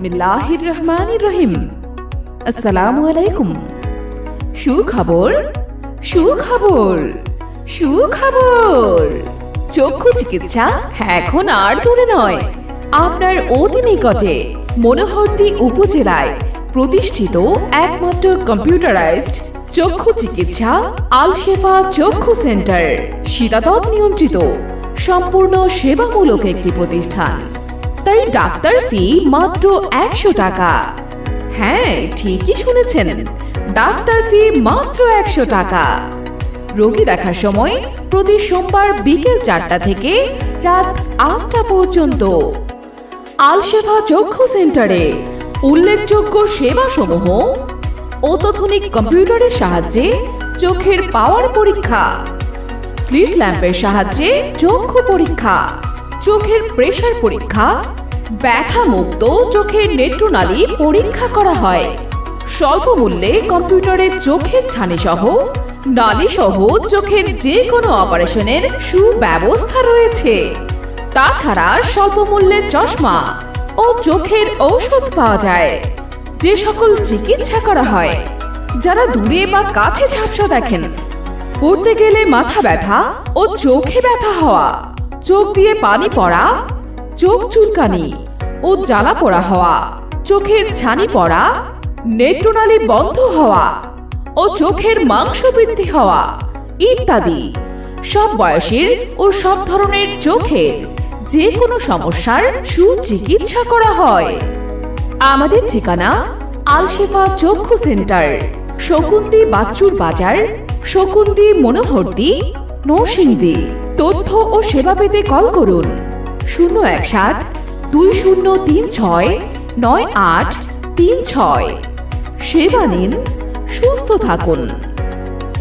বিসমিল্লাহির রহমানির রহিম আসসালামু আলাইকুম সুখবর সুখবর সুখবর। চক্ষু চিকিৎসা এখন আর দূরে নয়। আপনার অতি নিকটে মনোহরদী উপজেলায় প্রতিষ্ঠিত একমাত্র কম্পিউটারাইজড চক্ষু চিকিৎসা আলশেফা চক্ষু সেন্টার, শীতাতপ নিয়ন্ত্রিত, সম্পূর্ণ সেবামূলক একটি প্রতিষ্ঠান। তাই ডাক্তার ফি মাত্র একশো টাকা। হ্যাঁ ঠিকই শুনেছেন। ডাক্তার ফি মাত্র একশো টাকা। রোগী দেখার সময় প্রতি সোমবার বিকেল চারটা থেকে রাত আটটা পর্যন্ত। আলশেফা চক্ষু সেন্টারে উল্লেখযোগ্য সেবাসমূহ, অত্যাধুনিক কম্পিউটারের সাহায্যে চোখের পাওয়ার পরীক্ষা, স্লিট ল্যাম্পের সাহায্যে চক্ষু পরীক্ষা চোখের প্রেশার পরীক্ষা ব্যথা মুক্ত চোখের নেত্রনালী পরীক্ষা করা হয়। স্বল্প মূল্যে কম্পিউটারের চোখের ছানি সহ নালী সহ চোখের যে কোনো অপারেশনের সুব্যবস্থা রয়েছে। তাছাড়া স্বল্প মূল্যে চশমা ও চোখের ঔষধ পাওয়া যায়। যে সকল চিকিৎসা করা হয়, যারা দূরে বা কাছে ঝাপসা দেখেন। পড়তে গেলে মাথা ব্যথা ও চোখে ব্যথা হওয়া। চোখ দিয়ে পানি পড়া, চোখ চুলকানি ও জ্বালা পোড়া হওয়া, চোখের ছানি পড়া, নেত্রনালী বন্ধ হওয়া ও চোখের মাংস বৃদ্ধি হওয়া ইত্যাদি। সব বয়সের ও সব ধরনের চোখের যে কোনো সমস্যার সুচিকিৎসা করা হয়। আমাদের ঠিকানা আলশেফা চক্ষু সেন্টার শকুন্দি বাচ্চুর বাজার শকুন্দি মনোহরদি, নরসিংদী। তথ্য ও সেবা পেতে কল করুন। শূন্য এক সাত দুই শূন্য তিন ছয় নয় আট তিন ছয়। সেবা নিন, সুস্থ থাকুন।